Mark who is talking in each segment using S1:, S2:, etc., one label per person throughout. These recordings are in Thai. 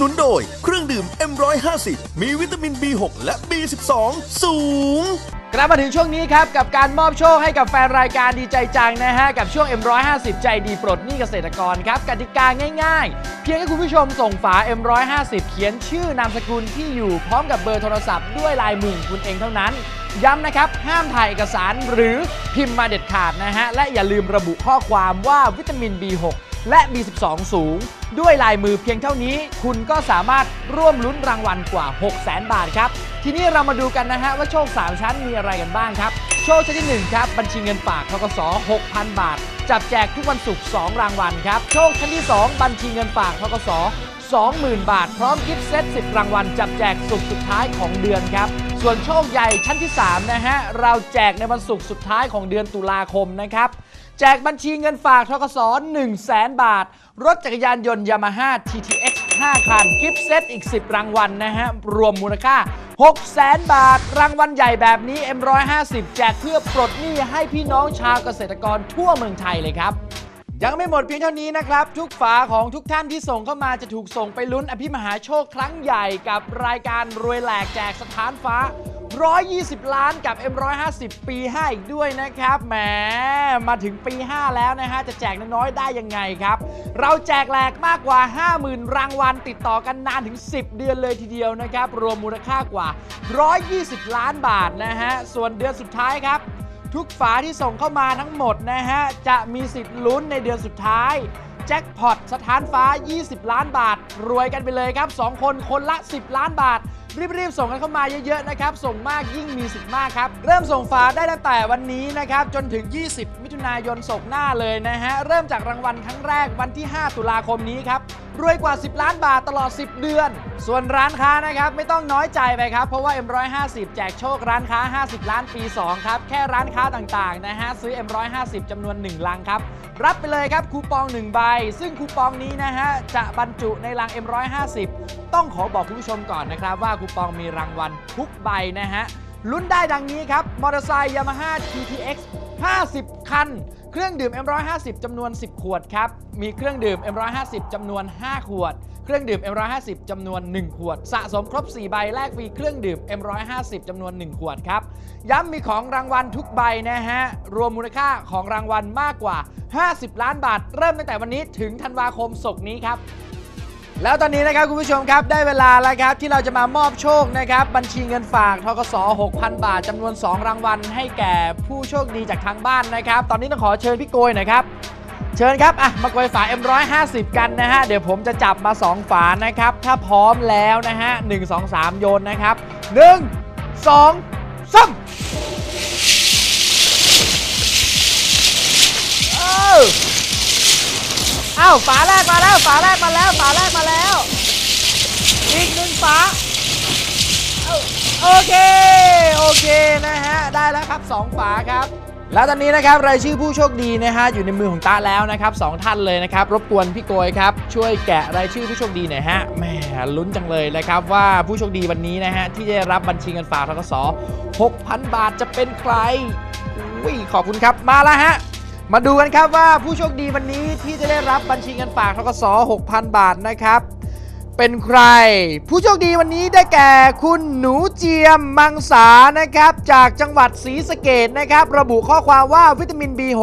S1: นุนโดยเครื่องดื่ม M150 มีวิตามิน B6 และ B12 สูง
S2: กลับมาถึงช่วงนี้ครับ กับการมอบโชคให้กับแฟนรายการดีใจจังนะฮะ กับช่วง M150 ใจดีปลดหนี้เกษตรกรครับ กติกาง่ายๆ เพียงให้คุณผู้ชมส่งฝา M150 เขียนชื่อนามสกุลที่อยู่พร้อมกับเบอร์โทรศัพท์ด้วยลายมือของคุณเองเท่านั้น ย้ำนะครับ ห้ามถ่ายเอกสารหรือพิมพ์มาเด็ดขาดนะฮะและอย่าลืมระบุข้อความว่าวิตามิน B6 และ B12 สูง ด้วยลายมือเพียงเท่านี้ คุณก็สามารถร่วมลุ้นรางวัลกว่า 6 0 0 0 0 0บาทครับ ทีนี้เรามาดูกันนะฮะว่าโชค 3 ชั้นมีอะไรกันบ้างครับ โชคชั้นที่ 1 ครับ บัญชีเงินฝากทกส6,000 บาท จับแจกทุกวันศุกร์2รางวัลครับ โชคชั้นที่ 2 บัญชีเงินฝากทกส20,000 บาท พร้อมกิฟต์เซต10 รางวัล จับแจกศุกร์สุดท้ายของเดือนครับ ส่วนโชคใหญ่ชั้นที่ 3 นะฮะ เราแจกในวันศุกร์สุดท้ายของเดือนตุลาคมนะครับ แจกบัญชีเงินฝากทกส1 0 0 0 0 บาท รถจักรยานยนต์ยามาฮ่า TTX 5 คัน กิฟต์เซตอีก 10 รางวัลนะฮะ รวมมูลค่า 6 0 0 0 0 0บาท รางวัลใหญ่แบบนี้ M150 แจกเพื่อปลดหนี้ให้พี่น้องชาวเกษตรกรทั่วเมืองไทยเลยครับ ยังไม่หมดเพียงเท่านี้นะครับ ทุกฝาของทุกท่านที่ส่งเข้ามาจะถูกส่งไปลุ้นอภิมหาโชคครั้งใหญ่กับรายการรวยแหลกแจกสถานฟ้า 120 ล้านกับ M150 ปี 5 อีกด้วยนะครับแหมมาถึงปี 5 แล้วนะฮะ จะแจกน้อยๆได้ยังไงครับ เราแจกแหลกมากกว่า 50,000 รางวัลติดต่อกันนานถึง 10 เดือนเลยทีเดียวนะครับ รวมมูลค่ากว่า 120 ล้านบาทนะฮะส่วนเดือนสุดท้ายครับ ทุกฝาที่ส่งเข้ามาทั้งหมดนะฮะ จะมีสิทธิ์ลุ้นในเดือนสุดท้าย แจ็คพอตสถานฟ้า 20 ล้านบาท รวยกันไปเลยครับ 2 คนคนละ 10 ล้านบาท รีบๆ ส่งกันเข้ามาเยอะๆนะครับ ส่งมากยิ่งมีสิทธิ์มากครับ เริ่มส่งฝาได้ตั้งแต่วันนี้นะครับ จนถึง 20 มิถุนายนศกหน้าเลยนะฮะ เริ่มจากรางวัลครั้งแรกวันที่ 5 ตุลาคมนี้ครับ รวยกว่า 10 ล้านบาทตลอด 10 เดือน ส่วนร้านค้านะครับ ไม่ต้องน้อยใจไปครับ เพราะว่า M150 แจกโชคร้านค้า 50 ล้านปี 2 ครับ แค่ร้านค้าต่างๆนะฮะซื้อ M150 จำนวน 1 ลังครับ รับไปเลยครับคูปอง 1 ใบ ซึ่งคูปองนี้นะฮะจะบรรจุในลัง M150 ต้องขอบอกคุณผู้ชมก่อนนะครับว่าคูปองมีรางวัลทุกใบนะฮะลุ้นได้ดังนี้ครับมอเตอร์ไซค์ Yamaha TTX 50 คัน เครื่องดื่ม M150 จำนวน 10 ขวดครับ มีเครื่องดื่ม M150 จำนวน 5 ขวด เครื่องดื่ม M150 จำนวน 1 ขวด สะสมครบ 4 ใบแลกฟรีเครื่องดื่ม M150 จำนวน 1 ขวดครับ ย้ำมีของรางวัลทุกใบนะฮะ รวมมูลค่าของรางวัลมากกว่า 50 ล้านบาท เริ่มตั้งแต่วันนี้ถึงธันวาคมศกนี้ครับ แล้วตอนนี้นะครับคุณผู้ชมครับได้เวลาแล้วครับที่เราจะมามอบโชคนะครับบัญชีเงินฝากทกส6,000 บาทจำนวน 2 รางวัล ให้แก่ผู้โชคดีจากทางบ้านนะครับ ตอนนี้ต้องขอเชิญพี่โกยหน่อยครับ เชิญครับอะมาโกยฝา M150 กันนะฮะ เดี๋ยวผมจะจับมา 2 ฝานะครับ ถ้าพร้อมแล้วนะฮะ 1 2 3 โยนนะครับ 1 2 3 อ้าวฝาแรกมาแล้วฝาแรกมาแล้วฝาแรกมาแล้ว อีกหนึ่งฝาโอเค โอเคนะฮะ ได้แล้วครับ 2 ฝาครับแล้วตอนนี้นะครับรายชื่อผู้โชคดีนะฮะอยู่ในมือของตาแล้วนะครับสองท่านเลยนะครับรบกวนพี่โกยครับช่วยแกะรายชื่อผู้โชคดีหน่อยฮะแหมลุ้นจังเลยนะครับว่าผู้โชคดีวันนี้นะฮะที่ได้รับบัญชีเงินฝากทกส6,000 บาทจะเป็นใครอุ้ยขอบคุณครับมาแล้วฮะ มาดูกันครับว่าผู้โชคดีวันนี้ที่จะได้รับบัญชีเงินฝากทกส6,000 บาทนะครับ เป็นใคร ผู้โชคดีวันนี้ได้แก่คุณหนูเจียมมังสานะครับ จากจังหวัดศรีสะเกดนะครับ ระบุข้อความว่าวิตามิน B6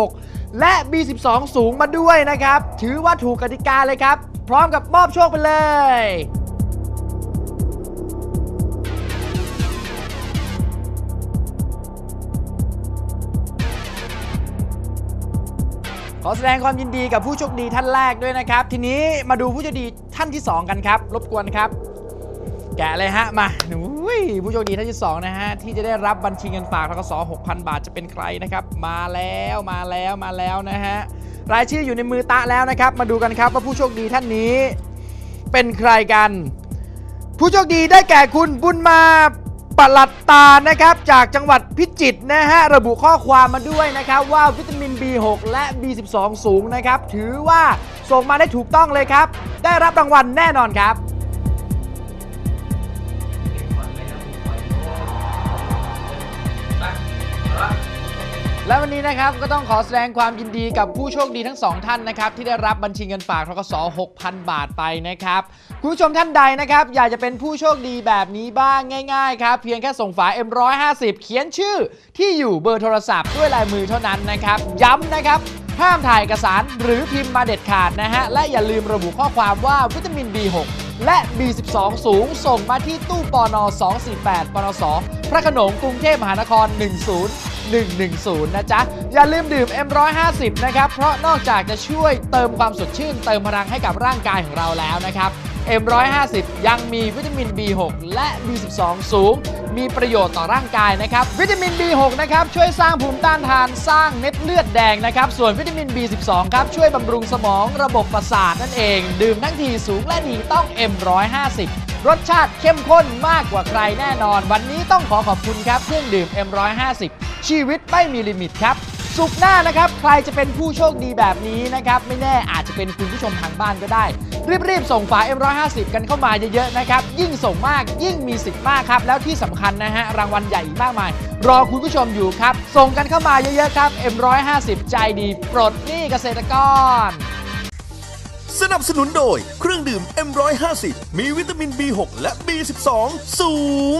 S2: และ B12 สูงมาด้วยนะครับ ถือว่าถูกกติกาเลยครับ พร้อมกับมอบโชคไปเลย ขอแสดงความยินดีกับผู้โชคดีท่านแรกด้วยนะครับ ทีนี้มาดูผู้โชคดีท่านที่ 2 กันครับ รบกวนครับ แกะเลยฮะมาอุ้ยผู้โชคดีท่านที่ 2 นะฮะ ที่จะได้รับบัญชีเงินฝากทกส6,000 บาทจะเป็นใครนะครับ มาแล้วมาแล้วมาแล้วนะฮะรายชื่ออยู่ในมือตะแล้วนะครับ มาดูกันครับว่าผู้โชคดีท่านนี้ เป็นใครกัน ผู้โชคดีได้แก่คุณบุญมา ปลัดตานะครับจากจังหวัดพิจิตรนะฮะระบุข้อความมาด้วยนะครับว่าวิตามิน B6 และ B12 สูงนะครับ ถือว่าส่งมาได้ถูกต้องเลยครับ ได้รับรางวัลแน่นอนครับ และวันนี้นะครับก็ต้องขอแสดงความยินดีกับผู้โชคดีทั้งสองท่านนะครับที่ได้รับบัญชีเงินฝากทกส6,000 บาทไปนะครับคุณผู้ชมท่านใดนะครับอยากจะเป็นผู้โชคดีแบบนี้บ้างง่ายๆครับเพียงแค่ส่งฝา M150 เขียนชื่อที่อยู่เบอร์โทรศัพท์ด้วยลายมือเท่านั้นนะครับย้ำนะครับห้ามถ่ายเอกสารหรือพิมพ์มาเด็ดขาดนะฮะและอย่าลืมระบุข้อความว่าวิตามิน B6 และ B12 สูงส่งมาที่ตู้ปอน248ปนสพระโขนงกรุงเทพมหานคร 110 นะจ๊ะ อย่าลืมดื่ม M150 นะครับ เพราะนอกจากจะช่วยเติมความสดชื่น เติมพลังให้กับร่างกายของเราแล้วนะครับ M150 ยังมีวิตามิน B6 และ B12 สูง มีประโยชน์ต่อร่างกายนะครับ วิตามิน B6 นะครับ ช่วยสร้างภูมิต้านทาน สร้างเม็ดเลือดแดงนะครับ ส่วนวิตามิน B12 ครับ ช่วยบำรุงสมองระบบประสาทนั่นเอง ดื่มทั้งทีสูงและดีต้อง M150 รสชาติเข้มข้นมากกว่าใครแน่นอน วันนี้ต้องขอขอบคุณครับเครื่องดื่ม M150 ชีวิตไม่มีลิมิตครับ สุกร์หน้านะครับ ใครจะเป็นผู้โชคดีแบบนี้นะครับ ไม่แน่อาจจะเป็นคุณผู้ชมทางบ้านก็ได้ รีบ ๆ ส่งฝา M150 กันเข้ามาเยอะ ๆ นะครับ ยิ่งส่งมากยิ่งมีสิทธิ์มากครับ แล้วที่สำคัญนะฮะ รางวัลใหญ่อีกมากมาย รอคุณผู้ชมอยู่ครับ ส่งกันเข้ามาเยอะ ๆ ครับ M150 ใจดีปลดหนี้เกษตรกร
S1: สนับสนุนโดยเครื่องดื่ม M150 มีวิตามิน B6 และ B12 สูง